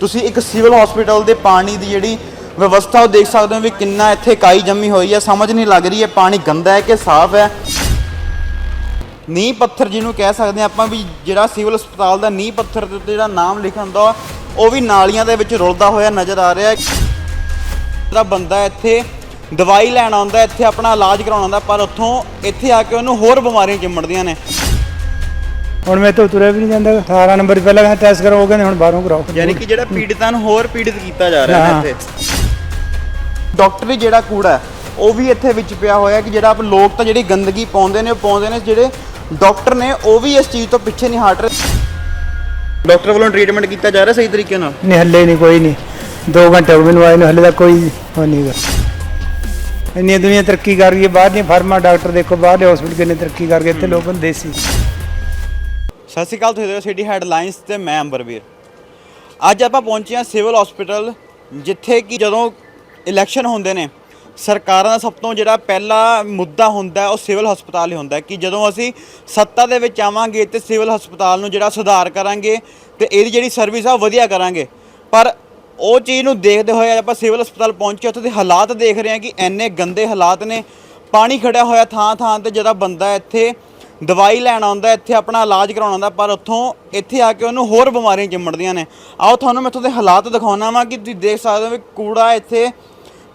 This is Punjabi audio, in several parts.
ਤੁਸੀਂ ਇੱਕ ਸਿਵਲ ਹਸਪੀਟਲ ਦੇ ਪਾਣੀ ਦੀ ਜਿਹੜੀ ਵਿਵਸਥਾ ਉਹ ਦੇਖ ਸਕਦੇ ਹੋ ਵੀ ਕਿੰਨਾ ਇੱਥੇ ਕਾਈ ਜੰਮੀ ਹੋਈ ਹੈ। ਸਮਝ ਨਹੀਂ ਲੱਗ ਰਹੀ ਹੈ, ਪਾਣੀ ਗੰਦਾ ਹੈ ਕਿ ਸਾਫ਼ ਹੈ। ਨੀਂਹ ਪੱਥਰ ਜਿਹਨੂੰ ਕਹਿ ਸਕਦੇ ਹਾਂ ਆਪਾਂ ਵੀ ਜਿਹੜਾ ਸਿਵਲ ਹਸਪਤਾਲ ਦਾ ਨੀਂਹ ਪੱਥਰ ਦੇ ਜਿਹੜਾ ਨਾਮ ਲਿਖਿਆ ਹੁੰਦਾ, ਉਹ ਵੀ ਨਾਲੀਆਂ ਦੇ ਵਿੱਚ ਰੁਲਦਾ ਹੋਇਆ ਨਜ਼ਰ ਆ ਰਿਹਾ ਹੈ। ਜਿਹੜਾ ਬੰਦਾ ਇੱਥੇ ਦਵਾਈ ਲੈਣ ਆਉਂਦਾ, ਇੱਥੇ ਆਪਣਾ ਇਲਾਜ ਕਰਾਉਣ ਆਉਂਦਾ, ਪਰ ਉੱਥੋਂ ਇੱਥੇ ਆ ਕੇ ਉਹਨੂੰ ਹੋਰ ਬਿਮਾਰੀਆਂ ਚਿੰਮੜਦੀਆਂ ਨੇ। ਹੁਣ ਮੈਂ ਤੋਂ ਤੁਰਿਆ ਵੀ ਨਹੀਂ ਜਾਂਦਾ। 18 ਨੰਬਰ ਪਹਿਲਾਂ ਕਹਿੰਦਾ ਟੈਸਟ ਕਰੋ ਉਹ ਕਹਿੰਦੇ ਹੁਣ ਬਾਹਰੋਂ ਕਰਾਓ। ਯਾਨੀ ਕਿ ਜਿਹੜਾ ਪੀੜਤਾਂ ਨੂੰ ਹੋਰ ਪੀੜਿਤ ਕੀਤਾ ਜਾ ਰਿਹਾ ਹੈ। ਇੱਥੇ। ਡਾਕਟਰੀ ਜਿਹੜਾ ਕੂੜਾ ਉਹ ਵੀ ਇੱਥੇ ਵਿੱਚ ਪਿਆ ਹੋਇਆ ਕਿ ਜਿਹੜਾ ਆਪ ਲੋਕ ਤਾਂ ਜਿਹੜੀ ਗੰਦਗੀ ਪਾਉਂਦੇ ਨੇ ਉਹ ਪਾਉਂਦੇ ਨੇ ਜਿਹੜੇ ਡਾਕਟਰ ਨੇ ਉਹ ਵੀ ਇਸ ਚੀਜ਼ ਤੋਂ ਪਿੱਛੇ ਨਹੀਂ ਹਟ ਰਹੇ। ਡਾਕਟਰ ਵੱਲੋਂ ਟ੍ਰੀਟਮੈਂਟ ਕੀਤਾ ਜਾ ਰਿਹਾ ਸਹੀ ਤਰੀਕੇ ਨਾਲ? ਨਹੀਂ ਹੱਲੇ ਨਹੀਂ ਕੋਈ ਨਹੀਂ। 2 ਘੰਟੇ ਹੋ ਗਏ ਮੈਨੂੰ ਆਏ ਨੂੰ ਹੱਲੇ ਤੱਕ ਕੋਈ ਹੋ ਨਹੀਂਗਾ ਇੰਨੀ ਦੁਨੀਆ ਤਰੱਕੀ ਕਰ ਗਈ ਹੈ ਬਾਹਰ ਦੀਆਂ ਫਾਰਮਾ ਡਾਕਟਰ ਦੇਖੋ ਬਾਹਰਲੇ ਹਸਪੀਟਲ ਕਿੰਨੇ ਤਰੱਕੀ ਕਰ ਗਏ ਇੱਥੇ ਲੋਕਾਂ ਦੇਸੀ ਸਤਿ ਸ਼੍ਰੀ ਅਕਾਲ ਤੁਸੀਂ ਦੇਖ ਰਹੇ ਹੋ ਸਿਟੀ ਹੈਡਲਾਈਨਸ ਤੇ ਮੈਂ ਅੰਬਰਵੀਰ। ਅੱਜ ਆਪਾਂ ਪਹੁੰਚੇ ਹਾਂ ਸਿਵਲ ਹਸਪੀਟਲ, ਜਿੱਥੇ ਕਿ ਜਦੋਂ ਇਲੈਕਸ਼ਨ ਹੁੰਦੇ ਨੇ, ਸਰਕਾਰਾਂ ਦਾ ਸਭ ਤੋਂ ਜਿਹੜਾ ਪਹਿਲਾ ਮੁੱਦਾ ਹੁੰਦਾ ਉਹ ਸਿਵਲ ਹਸਪਤਾਲ ਹੀ ਹੁੰਦਾ ਕਿ ਜਦੋਂ ਅਸੀਂ ਸੱਤਾ ਦੇ ਵਿੱਚ ਆਵਾਂਗੇ ਤੇ ਸਿਵਲ ਹਸਪਤਾਲ ਨੂੰ ਜਿਹੜਾ ਸੁਧਾਰ ਕਰਾਂਗੇ ਤੇ ਇਹਦੀ ਜਿਹੜੀ ਸਰਵਿਸ ਆ, ਉਹ ਵਧੀਆ ਕਰਾਂਗੇ। ਪਰ ਉਹ ਚੀਜ਼ ਨੂੰ ਦੇਖਦੇ ਹੋਏ ਅੱਜ ਆਪਾਂ ਸਿਵਲ ਹਸਪਤਾਲ ਪਹੁੰਚੇ ਉੱਥੇ ਦੇ ਹਾਲਾਤ ਦੇਖ ਰਹੇ ਹਾਂ ਕਿ ਇੰਨੇ ਗੰਦੇ ਹਾਲਾਤ ਨੇ, ਪਾਣੀ ਖੜਿਆ ਹੋਇਆ ਥਾਂ ਥਾਂ ਤੇ ਜਿਹੜਾ ਬੰਦਾ ਇੱਥੇ ਦਵਾਈ ਲੈਣ ਆਉਂਦਾ, ਇੱਥੇ ਆਪਣਾ ਇਲਾਜ ਕਰਾਉਣ ਆਉਂਦਾ, ਪਰ ਉੱਥੋਂ ਇੱਥੇ ਆ ਕੇ ਉਹਨੂੰ ਹੋਰ ਬਿਮਾਰੀਆਂ ਚਿੰਬੜਦੀਆਂ ਨੇ। ਆਓ ਤੁਹਾਨੂੰ ਮੈਂ ਇੱਥੋਂ ਦੇ ਹਾਲਾਤ ਦਿਖਾਉਣਾ ਵਾਂ ਕਿ ਤੁਸੀਂ ਦੇਖ ਸਕਦੇ ਹੋ ਵੀ ਕੂੜਾ ਇੱਥੇ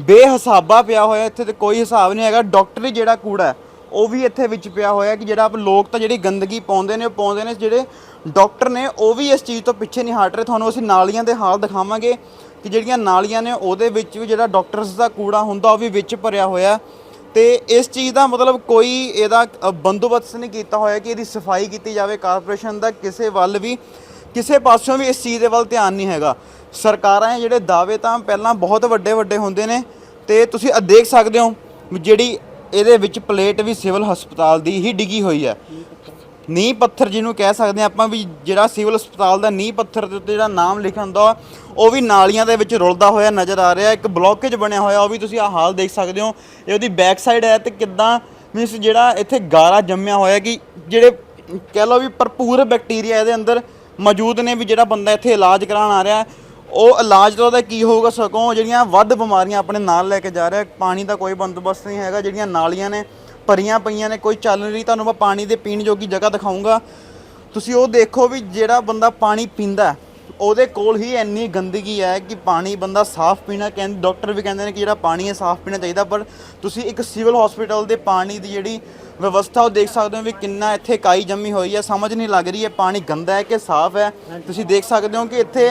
ਬੇਹਿਸਾਬਾ ਪਿਆ ਹੋਇਆ, ਇੱਥੇ ਤੇ ਕੋਈ ਹਿਸਾਬ ਨਹੀਂ ਹੈਗਾ। ਡਾਕਟਰੀ ਜਿਹੜਾ ਕੂੜਾ ਉਹ ਵੀ ਇੱਥੇ ਵਿੱਚ ਪਿਆ ਹੋਇਆ ਕਿ ਜਿਹੜਾ ਆਪ ਲੋਕ ਤਾਂ ਜਿਹੜੀ ਗੰਦਗੀ ਪਾਉਂਦੇ ਨੇ, ਉਹ ਪਾਉਂਦੇ ਨੇ, ਜਿਹੜੇ ਡਾਕਟਰ ਨੇ, ਉਹ ਵੀ ਇਸ ਚੀਜ਼ ਤੋਂ ਪਿੱਛੇ ਨਹੀਂ ਹਟ ਰਹੇ। ਤੁਹਾਨੂੰ ਅਸੀਂ ਨਾਲੀਆਂ ਦੇ ਹਾਲ ਦਿਖਾਵਾਂਗੇ ਕਿ ਜਿਹੜੀਆਂ ਨਾਲੀਆਂ ਨੇ, ਉਹਦੇ ਵਿੱਚ ਵੀ ਜਿਹੜਾ ਡਾਕਟਰਸ ਦਾ ਕੂੜਾ ਹੁੰਦਾ, ਉਹ ਵੀ ਵਿੱਚ ਭਰਿਆ ਹੋਇਆ। ਤੇ ਇਸ ਚੀਜ਼ ਦਾ ਮਤਲਬ ਕੋਈ ਇਹਦਾ ਬੰਦੋਬਸਤ ਨਹੀਂ ਕੀਤਾ ਹੋਇਆ ਕਿ ਇਹਦੀ ਸਫ਼ਾਈ ਕੀਤੀ ਜਾਵੇ, ਕਾਰਪੋਰੇਸ਼ਨ ਦਾ, ਕਿਸੇ ਵੱਲ ਵੀ, ਕਿਸੇ ਪਾਸਿਓਂ ਵੀ ਇਸ ਚੀਜ਼ ਦੇ ਵੱਲ ਧਿਆਨ ਨਹੀਂ ਹੈਗਾ। ਸਰਕਾਰਾਂ ਦੇ ਜਿਹੜੇ ਦਾਅਵੇ ਤਾਂ ਪਹਿਲਾਂ ਬਹੁਤ ਵੱਡੇ ਵੱਡੇ ਹੁੰਦੇ ਨੇ ਤੇ ਤੁਸੀਂ ਦੇਖ ਸਕਦੇ ਹੋ, ਜਿਹੜੀ ਇਹਦੇ ਵਿੱਚ ਪਲੇਟ ਵੀ ਸਿਵਲ ਹਸਪਤਾਲ ਦੀ ਹੀ ਡਿੱਗੀ ਹੋਈ ਹੈ। ਨੀਂਹ ਪੱਥਰ ਜਿਹਨੂੰ ਕਹਿ ਸਕਦੇ ਹਾਂ ਆਪਾਂ ਵੀ ਜਿਹੜਾ ਸਿਵਲ ਹਸਪਤਾਲ ਦਾ ਨੀਂਹ ਪੱਥਰ ਦੇ ਉੱਤੇ ਜਿਹੜਾ ਨਾਮ ਲਿਖਣ ਹੁੰਦਾ ਉਹ ਵੀ ਨਾਲੀਆਂ ਦੇ ਵਿੱਚ ਰੁਲਦਾ ਹੋਇਆ ਨਜ਼ਰ ਆ ਰਿਹਾ, ਇੱਕ ਬਲੋਕੇਜ ਬਣਿਆ ਹੋਇਆ, ਉਹ ਵੀ ਤੁਸੀਂ ਆਹ ਹਾਲ ਦੇਖ ਸਕਦੇ ਹੋ। ਇਹ ਉਹਦੀ ਬੈਕ ਸਾਈਡ ਹੈ ਤੇ ਕਿੱਦਾਂ ਮੀਨਸ ਜਿਹੜਾ ਇੱਥੇ ਗਾਰਾ ਜੰਮਿਆ ਹੋਇਆ ਕਿ ਜਿਹੜੇ ਕਹਿ ਲਓ ਵੀ ਭਰਪੂਰ ਬੈਕਟੀਰੀਆ ਇਹਦੇ ਅੰਦਰ ਮੌਜੂਦ ਨੇ ਵੀ ਜਿਹੜਾ ਬੰਦਾ ਇੱਥੇ ਇਲਾਜ ਕਰਾਉਣ ਆ ਰਿਹਾ, ਉਹ ਇਲਾਜ ਤੋਂ ਉਹਦਾ ਕੀ ਹੋਊਗਾ ਸਕੋਂ ਜਿਹੜੀਆਂ ਵੱਧ ਬਿਮਾਰੀਆਂ ਆਪਣੇ ਨਾਲ ਲੈ ਕੇ ਜਾ ਰਿਹਾ, ਪਾਣੀ ਦਾ ਕੋਈ ਬੰਦੋਬਸਤ ਨਹੀਂ ਹੈਗਾ, ਜਿਹੜੀਆਂ ਨਾਲੀਆਂ ਨੇ ਭਰੀਆਂ ਪਈਆਂ ਨੇ, ਕੋਈ ਚੱਲ ਨਹੀਂ ਰਹੀ, ਤੁਹਾਨੂੰ ਮੈਂ ਪਾਣੀ ਦੇ ਪੀਣ ਜੋਗੀ ਜਗ੍ਹਾ ਦਿਖਾਉਂਗਾ। ਤੁਸੀਂ ਉਹ ਦੇਖੋ ਵੀ ਜਿਹੜਾ ਬੰਦਾ ਪਾਣੀ ਪੀਂਦਾ ਉਹਦੇ ਕੋਲ ਹੀ ਇੰਨੀ ਗੰਦਗੀ ਹੈ ਕਿ ਪਾਣੀ ਬੰਦਾ ਸਾਫ਼ ਪੀਣਾ ਕਹਿੰਦੇ, ਡਾਕਟਰ ਵੀ ਕਹਿੰਦੇ ਨੇ ਕਿ ਜਿਹੜਾ ਪਾਣੀ ਹੈ ਸਾਫ਼ ਪੀਣਾ ਚਾਹੀਦਾ, ਪਰ ਤੁਸੀਂ ਇੱਕ ਸਿਵਲ ਹਸਪੀਟਲ ਦੇ ਪਾਣੀ ਦੀ ਜਿਹੜੀ ਵਿਵਸਥਾ, ਉਹ ਦੇਖ ਸਕਦੇ ਹੋ ਵੀ ਕਿੰਨਾ ਇੱਥੇ ਕਾਈ ਜੰਮੀ ਹੋਈ ਹੈ, ਸਮਝ ਨਹੀਂ ਲੱਗ ਰਹੀ ਹੈ ਪਾਣੀ ਗੰਦਾ ਹੈ ਕਿ ਸਾਫ਼ ਹੈ। ਤੁਸੀਂ ਦੇਖ ਸਕਦੇ ਹੋ ਕਿ ਇੱਥੇ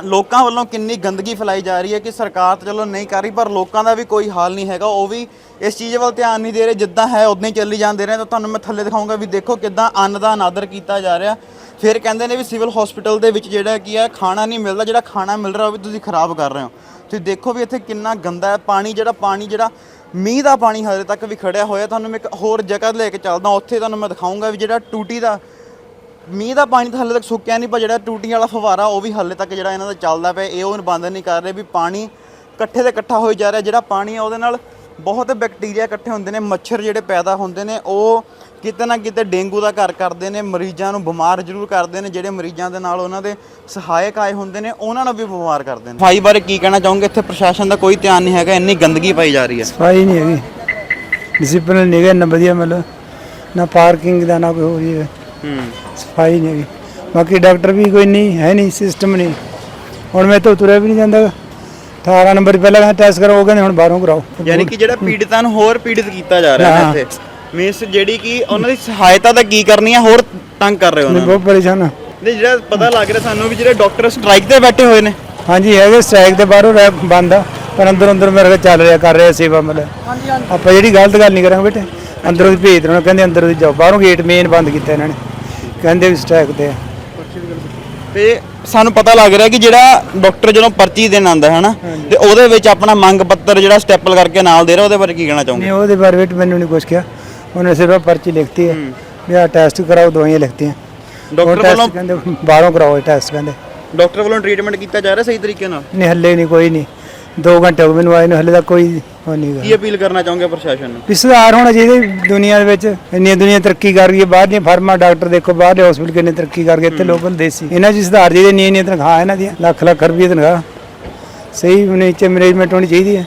ਲੋਕਾਂ ਵੱਲੋਂ ਕਿੰਨੀ ਗੰਦਗੀ ਫੈਲਾਈ ਜਾ ਰਹੀ ਹੈ ਕਿ ਸਰਕਾਰ ਤਾਂ ਚਲੋ ਨਹੀਂ ਕਰ ਰਹੀ, ਪਰ ਲੋਕਾਂ ਦਾ ਵੀ ਕੋਈ ਹਾਲ ਨਹੀਂ ਹੈਗਾ। ਉਹ ਵੀ ਇਸ ਚੀਜ਼ ਵੱਲ ਧਿਆਨ ਨਹੀਂ ਦੇ ਰਹੇ, ਜਿੱਦਾਂ ਹੈ ਉਦਾਂ ਹੀ ਚੱਲੀ ਜਾਂਦੇ ਰਹੇ। ਤਾਂ ਤੁਹਾਨੂੰ ਮੈਂ ਥੱਲੇ ਦਿਖਾਉਂਗਾ ਵੀ ਦੇਖੋ ਕਿੱਦਾਂ ਅੰਨ ਦਾ ਅਨਾਦਰ ਕੀਤਾ ਜਾ ਰਿਹਾ। ਫਿਰ ਕਹਿੰਦੇ ਨੇ ਵੀ ਸਿਵਲ ਹਸਪੀਟਲ ਦੇ ਵਿੱਚ ਜਿਹੜਾ ਕੀ ਹੈ, ਖਾਣਾ ਨਹੀਂ ਮਿਲਦਾ। ਜਿਹੜਾ ਖਾਣਾ ਮਿਲ ਰਿਹਾ ਉਹ ਵੀ ਤੁਸੀਂ ਖਰਾਬ ਕਰ ਰਹੇ ਹੋ। ਤੁਸੀਂ ਦੇਖੋ ਵੀ ਇੱਥੇ ਕਿੰਨਾ ਗੰਦਾ ਹੈ। ਪਾਣੀ ਜਿਹੜਾ ਪਾਣੀ ਜਿਹੜਾ ਮੀਂਹ ਦਾ ਪਾਣੀ ਹਜੇ ਤੱਕ ਵੀ ਖੜਿਆ ਹੋਇਆ। ਤੁਹਾਨੂੰ ਮੈਂ ਇੱਕ ਹੋਰ ਜਗ੍ਹਾ ਲੈ ਕੇ ਚੱਲਦਾ। ਉੱਥੇ ਤੁਹਾਨੂੰ ਮੈਂ ਦਿਖਾਉਂਗਾ ਵੀ ਜਿਹੜਾ ਟੂਟੀ ਦਾ ਮੀਂਹ ਦਾ ਪਾਣੀ ਤਾਂ ਹਾਲੇ ਤੱਕ ਸੁੱਕਿਆ ਨਹੀਂ ਪਰ ਜਿਹੜਾ ਟੂਟੀ ਵਾਲਾ ਫਵਾਰਾ ਉਹ ਵੀ ਹਾਲੇ ਤੱਕ ਜਿਹੜਾ ਇਹਨਾਂ ਦਾ ਚੱਲਦਾ ਪਿਆ ਇਹ ਉਹ ਬੰਦ ਨਹੀਂ ਕਰ ਰਹੇ ਵੀ ਪਾਣੀ ਇਕੱਠੇ ਤੇ ਇਕੱਠਾ ਹੋਈ ਜਾ ਰਿਹਾ। ਜਿਹੜਾ ਪਾਣੀ ਹੈ ਉਹਦੇ ਨਾਲ ਬਹੁਤ ਬੈਕਟੀਰੀਆ ਇਕੱਠੇ ਹੁੰਦੇ ਨੇ ਮੱਛਰ ਜਿਹੜੇ ਪੈਦਾ ਹੁੰਦੇ ਨੇ ਉਹ ਕਿਤੇ ਨਾ ਕਿਤੇ ਡੇਂਗੂ ਦਾ ਘਰ ਕਰਦੇ ਨੇ ਮਰੀਜ਼ਾਂ ਨੂੰ ਬਿਮਾਰ ਜ਼ਰੂਰ ਕਰਦੇ ਨੇ ਜਿਹੜੇ ਮਰੀਜ਼ਾਂ ਦੇ ਨਾਲ ਉਹਨਾਂ ਦੇ ਸਹਾਇਕ ਆਏ ਹੁੰਦੇ ਨੇ ਉਹਨਾਂ ਨੂੰ ਵੀ ਬਿਮਾਰ ਕਰਦੇ ਨੇ। ਸਫ਼ਾਈ ਬਾਰੇ ਕੀ ਕਹਿਣਾ ਚਾਹੋਗੇ? ਇੱਥੇ ਪ੍ਰਸ਼ਾਸਨ ਦਾ ਕੋਈ ਧਿਆਨ ਨਹੀਂ ਹੈਗਾ ਇੰਨੀ ਗੰਦਗੀ ਪਾਈ ਜਾ ਰਹੀ ਹੈ। ਸਫ਼ਾਈ ਨਹੀਂ ਹੈਗੀ। ਡਿਸਪਲਿਨ ਨਹੀਂ ਹੈਗਾ ਨਾ ਵਧੀਆ ਮਤਲਬ ਨਾ ਪਾਰਕਿੰਗ ਦਾ ਨਾ ਕੋਈ ਹੀ ਹੈ। ਹੂੰ। ਸਫ਼ਾਈ ਨਹੀਂ ਹੈਗੀ। ਬਾਕੀ ਡਾਕਟਰ ਵੀ ਕੋਈ ਨਹੀਂ ਹੈ ਨਹੀਂ ਸਿਸਟਮ ਨਹੀਂ। ਹੁਣ ਮੈਂ ਤੋਂ ਤੁਰਿਆ ਵੀ ਨਹੀਂ ਜਾਂਦਾ। 18 ਨੰਬਰ ਪਹਿਲਾਂ ਕਹਿੰਦਾ ਟੈਸਟ ਕਰੋ ਉਹ ਕਹਿੰਦੇ ਹੁਣ ਬਾਹਰੋਂ ਕਰਾਓ। ਯਾਨੀ ਕਿ ਜਿਹੜਾ ਪੀੜਤਾਂ ਨੂੰ ਹੋਰ ਪੀੜਿਤ ਕੀਤਾ ਜਾ ਰਿਹਾ ਹਾਂ। ਇੱਥੇ। ਮੀਨਸ ਜਿਹੜੀ ਕਿ ਉਹਨਾਂ ਦੀ ਸਹਾਇਤਾ ਤਾਂ ਕੀ ਕਰਨੀ ਹੈ ਹੋਰ ਤੰਗ ਕਰ ਰਹੇ ਹੋ ਉਹਨਾਂ ਨੂੰ ਬਹੁਤ ਪਰੇਸ਼ਾਨ ਹਾਂ। ਨਹੀਂ ਜਿਹੜਾ ਪਤਾ ਲੱਗ ਰਿਹਾ ਸਾਨੂੰ ਵੀ ਜਿਹੜੇ ਡਾਕਟਰ ਸਟ੍ਰਾਈਕ ਤੇ ਬੈਠੇ ਹੋਏ ਨੇ। ਹਾਂਜੀ ਹੈਗੇ ਸਟ੍ਰਾਈਕ ਦੇ ਬਾਹਰੋਂ ਰਹਿ ਬੰਦ ਆ। ਪਰ ਅੰਦਰ ਅੰਦਰ ਮੇਰੇ ਕੋਲ ਚੱਲ ਰਿਹਾ ਕਰ ਰਿਹਾ ਸੇਵਾ ਮਤਲਬ। ਹਾਂਜੀ ਆਪਾਂ ਜਿਹੜੀ ਗਲਤ ਗੱਲ ਨਹੀਂ ਕਰਾਂਗੇ ਬੇਟੇ। ਅੰਦਰੋਂ ਦੀ ਭੇਜ ਦੇਣਾ ਕਹਿੰਦੇ ਅੰਦਰੋਂ ਦੀ ਜਾਓ। ਬਾਹਰੋਂ ਗੇਟ ਮੇਨ ਬੰਦ ਕੀਤਾ ਇਹਨਾਂ ਨੇ। ਕਹਿੰਦੇ ਵੀ ਸਟ੍ਰਾਈਕ ਤੇ ਆ। ਤੇ ਸਾਨੂੰ ਪਤਾ ਲੱਗ ਰਿਹਾ ਕਿ ਜਿਹੜਾ ਡਾਕਟਰ ਜਦੋਂ ਪਰਚੀ ਦੇਣ ਆਉਂਦਾ ਹੈ ਹਨਾ ਤੇ ਉਹਦੇ ਵਿੱਚ ਆਪਣਾ ਮੰਗ ਪੱਤਰ ਜਿਹੜਾ ਸਟੈਪਲ ਕਰਕੇ ਨਾਲ ਦੇ ਰਿਹਾ ਉਹਦੇ ਬਾਰੇ ਕੀ ਕਹਿਣਾ ਚਾਹੋਗੇ? ਨਹੀਂ ਉਹਦੇ ਬਾਰੇ ਵਿੱਚ ਮੈਨੂੰ ਨਹੀਂ ਕੁਛ ਕਿਹਾ। ਉਹਨੇ ਸਿਰਫ ਪਰਚੀ ਲਿਖਤੀ ਹੈ। ਵੀ ਆ ਟੈਸਟ ਕਰਾਓ ਦਵਾਈਆਂ ਲਿਖਤੀਆਂ। ਡਾਕਟਰ ਵੱਲੋਂ ਕਹਿੰਦੇ ਬਾਹਰੋਂ ਕਰਾਓ ਟੈਸਟ ਕਹਿੰਦੇ। ਡਾਕਟਰ ਵੱਲੋਂ ਟ੍ਰੀਟਮੈਂਟ ਕੀਤਾ ਜਾ ਰਿਹਾ ਸਹੀ ਤਰੀਕੇ ਨਾਲ? ਨਹੀਂ ਹੱਲੇ ਨਹੀਂ ਕੋਈ ਨਹੀਂ। 2 ਘੰਟੇ ਹੋ ਗਏ ਮੈਨੂੰ ਆਏ ਨੂੰ ਹਲੇ ਤੱਕ ਕੋਈ ਉਹ ਨਹੀਂ ਗਾ ਕੀ ਅਪੀਲ ਕਰਨਾ ਚਾਹੋਗੇ ਪ੍ਰਸ਼ਾਸਨ ਨੂੰ? ਵੀ ਸੁਧਾਰ ਹੋਣਾ ਚਾਹੀਦਾ ਦੁਨੀਆ ਦੇ ਵਿੱਚ। ਇੰਨੀ ਦੁਨੀਆ ਤਰੱਕੀ ਕਰ ਰਹੀ ਹੈ ਬਾਹਰ ਦੀਆਂ ਫਰਮਾਂ ਡਾਕਟਰ ਦੇਖੋ ਬਾਹਰਲੇ ਹਸਪੀਟਲ ਕਿੰਨੇ ਤਰੱਕੀ ਕਰ ਗਏ ਇੱਥੇ ਲੋਕਲ ਦੇਸੀ ਇਹਨਾਂ 'ਚ ਸੁਧਾਰ ਚਾਹੀਦਾ ਇੰਨੀਆਂ ਇੰਨੀਆਂ ਤਨਖਾਹ ਇਹਨਾਂ ਦੀਆਂ। ਲੱਖ ਲੱਖ ਰੁਪਏ ਤਨਖਾਹ। ਸਹੀ ਨੀਚੇ ਮੈਨੇਜਮੈਂਟ ਹੋਣੀ ਚਾਹੀਦੀ ਹੈ।